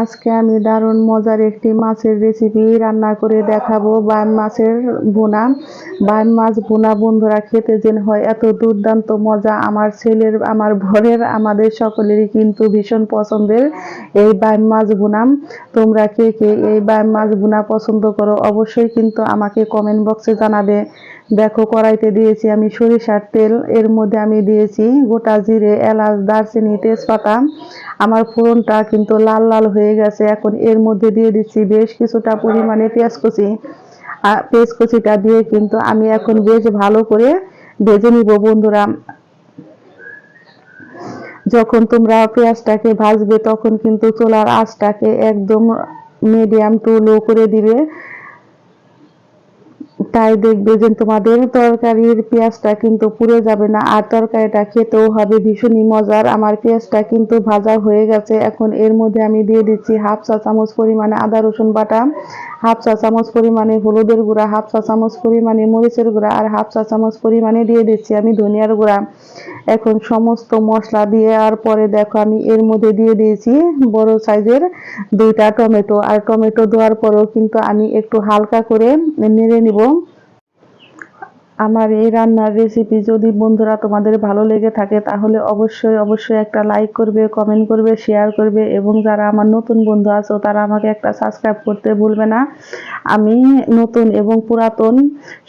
আজকে আমি দারুণ মজার একটি মাছের রেসিপি রান্না করে দেখাবো বাইম মাছের বোনা বাইম মাছ বোনা বন্ধুরা খেতে যেন হয় এত দুর্দান্ত মজা। আমার ছেলের, আমার ভরের আমাদের সকলেরই কিন্তু ভীষণ পছন্দের এই বাইম মাছ বোনাম তোমরা কে কে এই বাইম মাছ বোনা পছন্দ করো অবশ্যই কিন্তু আমাকে কমেন্ট বক্সে জানাবে। দেখো, কড়াইতে দিয়েছি আমি সরিষার তেল। এর মধ্যে আমি দিয়েছি গোটা জিরে, এলাচ, দারচিনি, তেজপাতা। আমার ফোড়নটা কিন্তু লাল লাল হয়ে গেছে। এখন এর মধ্যে দিয়ে দিচ্ছি বেশ কিছুটা পরিমাণে পেঁয়াজ কুচি। আর পেঁয়াজ কুচিটা দিয়ে কিন্তু আমি এখন বেশ ভালো করে ভেজে নিব বন্ধুরা। যখন তোমরা পেঁয়াজটাকে ভাজবে তখন কিন্তু চোলার আঁচটাকে একদম মিডিয়াম টু লো করে দিবে। তাই দেখবে যে তোমাদের তরকারির পেঁয়াজটা কিন্তু পুড়ে যাবে না। আর তরকারিটা খেতেও হবে ভীষণই মজার। আমার পেঁয়াজটা কিন্তু ভাজা হয়ে গেছে। এখন এর মধ্যে আমি দিয়ে দিচ্ছি হাফ চা চামচ পরিমাণে আদা, রসুন বাটা, হাফ চা চামচ পরিমাণে হলুদের গুঁড়া, হাফ চা চামচ পরিমাণে মরিচের গুঁড়া, আর হাফ চা চামচ পরিমাণে দিয়ে দিচ্ছি আমি ধনিয়ার গুঁড়া। এখন সমস্ত মশলা দিয়ে আর পরে দেখো আমি এর মধ্যে দিয়ে দিয়েছি বড় সাইজের দুইটা টমেটো। আর টমেটো দেওয়ার পরেও কিন্তু আমি একটু হালকা করে নেড়ে নিব। আমার এই রান্নার রেসিপি যদি বন্ধুরা তোমাদের ভালো লেগে থাকে, তাহলে অবশ্যই অবশ্যই একটা লাইক করবে কমেন্ট করবে শেয়ার করবে এবং যারা আমার নতুন বন্ধু আছো, তারা আমাকে একটা সাবস্ক্রাইব করতে ভুলবে না। আমি নতুন এবং পুরাতন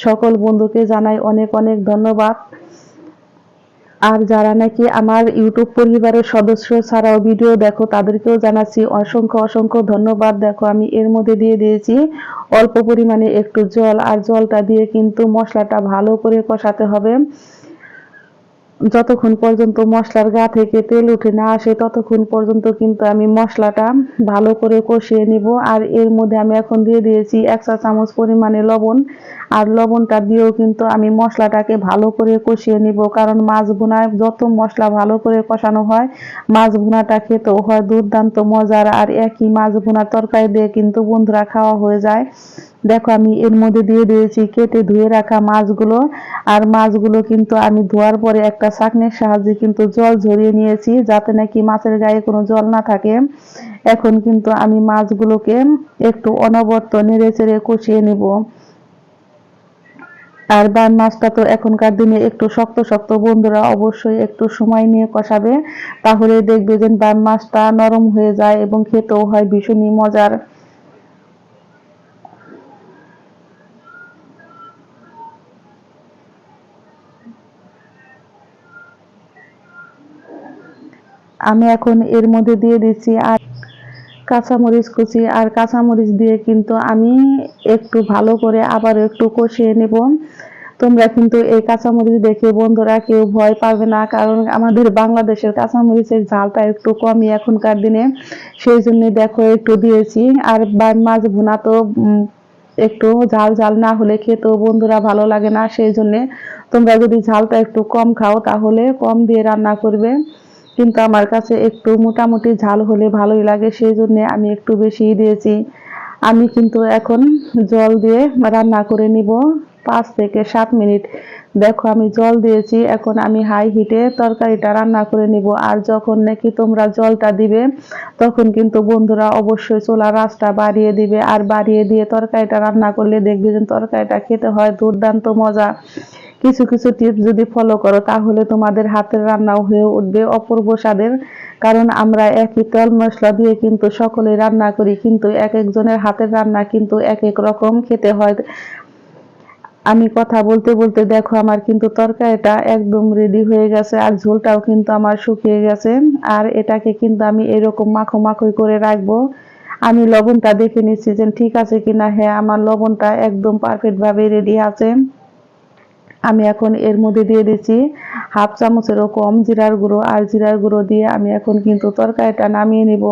সকল বন্ধুকে জানাই অনেক অনেক ধন্যবাদ। আর যারা নাকি আমার ইউটিউব পরিবারের সদস্য, ছাড়াও ভিডিও দেখো, তাদেরকেও জানাচ্ছি অসংখ্য অসংখ্য ধন্যবাদ। দেখো, আমি এর মধ্যে দিয়ে দিয়েছি অল্প পরিমাণে একটু জল, আর জলটা দিয়ে কিন্তু মশলাটা ভালো করে কষাতে হবে। যতক্ষণ পর্যন্ত মশলার গা থেকে তেল উঠে না আসে, ততক্ষণ পর্যন্ত কিন্তু আমি মশলাটা ভালো করে কষিয়ে নিব। আর এর মধ্যে আমি এখন দিয়ে দিয়েছি এক চা চামচ পরিমাণে লবণ। আর লবণটা দিয়েও কিন্তু আমি মশলাটাকে ভালো করে কষিয়ে নিব। কারণ মাছ ভুনায় যত মশলা ভালো করে কষানো হয়, মাছ ভুনাটা খেতেও হয় দুর্দান্ত মজার। আর একই মাছ ভুনার তরকারি দিয়ে কিন্তু বন্ধুরা খাওয়া হয়ে যায়। দেখো, আমি এর মধ্যে দিয়ে দিয়েছি কেটে ধুয়ে রাখা মাছগুলো। আর মাছগুলো কিন্তু আমি ধোয়ার পরে একটা শাকনের সাহায্যে কিন্তু জল ঝরিয়ে নিয়েছি, যাতে নাকি মাছের গায়ে কোনো জল না থাকে। এখন কিন্তু আমি মাছগুলোকে একটু অনবর্ত নেড়ে চেড়ে কষিয়ে নেব। আর বান মাছটা তো এখনকার দিনে একটু শক্ত শক্ত, বন্ধুরা অবশ্যই একটু সময় নিয়ে কষাবে। তাহলে দেখবে যে বান মাছটা নরম হয়ে যায় এবং খেতেও হয় ভীষণই মজার। আমি এখন এর মধ্যে দিয়ে দিচ্ছি আর কাঁচামরিচ কুচি। আর কাঁচামরিচ দিয়ে কিন্তু আমি একটু ভালো করে আবার একটু কষিয়ে নেব। তোমরা কিন্তু এই কাঁচামরিচ দেখে বন্ধুরা কেউ ভয় পাবে না, কারণ আমাদের বাংলাদেশের কাঁচামরিচের ঝালটা একটু কমই এখনকার দিনে। সেই জন্য দেখো একটু দিয়েছি। আর মাছ ভুনা তো একটু ঝাল ঝাল না হলে খেতেও বন্ধুরা ভালো লাগে না। সেই জন্যে তোমরা যদি ঝালটা একটু কম খাও তাহলে কম দিয়ে রান্না করবে। কিন্তু আমার কাছে একটু মোটামুটি ঝাল হলে ভালোই লাগে সেই জন্য আমি একটু বেশি দিয়েছি। আমি কিন্তু এখন জল দিয়ে রান্না করে নিব পাঁচ থেকে সাত মিনিট। দেখো আমি জল দিয়েছি, এখন আমি হাই হিটে তরকারিটা রান্না করে নিব। আর যখন নাকি তোমরা জলটা দিবে, তখন কিন্তু বন্ধুরা অবশ্যই চোলা রাসটা বাড়িয়ে দিবে। আর বাড়িয়ে দিয়ে তরকারিটা রান্না করলে দেখবে যে তরকারিটা খেতে হয় দুর্দান্ত মজা। কিছু কিছু টিপস যদি ফলো করো, তাহলে তোমাদের হাতের রান্নাও হয়ে উঠবে অপূর্ব স্বাদের। কারণ আমরা একই তেল মশলা দিয়ে কিন্তু সকলে রান্না করি, কিন্তু এক একজনের হাতের রান্না কিন্তু এক এক রকম খেতে হয়। আমি কথা বলতে বলতে দেখো আমার কিন্তু তরকারিটা একদম রেডি হয়ে গেছে আর ঝোলটাও কিন্তু আমার শুকিয়ে গেছে। আর এটাকে কিন্তু আমি এরকম মাখো মাখো করে রাখব। আমি লবণটা দেখে নিচ্ছি যে ঠিক আছে কিনা। হ্যাঁ আমার লবণটা একদম পারফেক্ট ভাবে রেডি আছে। আমি এখন এর মধ্যে দিয়ে দিচ্ছি হাফ চামচেরও কম জিরার গুঁড়ো আর জিরার গুঁড়ো দিয়ে আমি এখন কিন্তু তরকারিটা নামিয়ে নিব।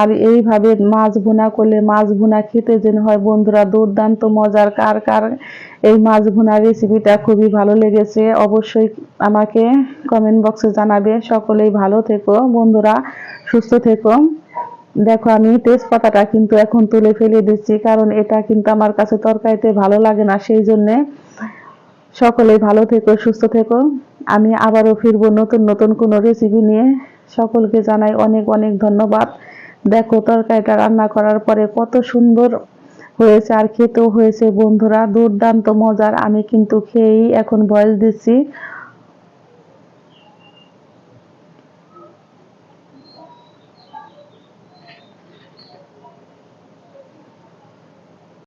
আর এইভাবে মাছ ভুনা করলে মাছ ভুনা খেতে যেন হয় বন্ধুরা দুর্দান্ত মজার কার কার এই মাছ ভুনা রেসিপিটা খুবই ভালো লেগেছে। অবশ্যই আমাকে কমেন্ট বক্সে জানাবে। সকলেই ভালো থেকো বন্ধুরা, সুস্থ থেকো। দেখো আমি তেজপাতাটা কিন্তু এখন তুলে ফেলে দিচ্ছি, কারণ এটা কিন্তু আমার কাছে তরকারিতে ভালো লাগে না, সেই জন্যে সকলেই ভালো থেকো, সুস্থ থেকো। আমি আবারও ফিরবো নতুন নতুন কোনো রেসিপি নিয়ে। সকলকে জানাই অনেক অনেক ধন্যবাদ। দেখো, তরকারিটা রান্না করার পরে কত সুন্দর হয়েছে আর খেতেও হয়েছে বন্ধুরা। দুর্দান্ত মজার। আমি কিন্তু খেয়েই এখন বয়স দিচ্ছি।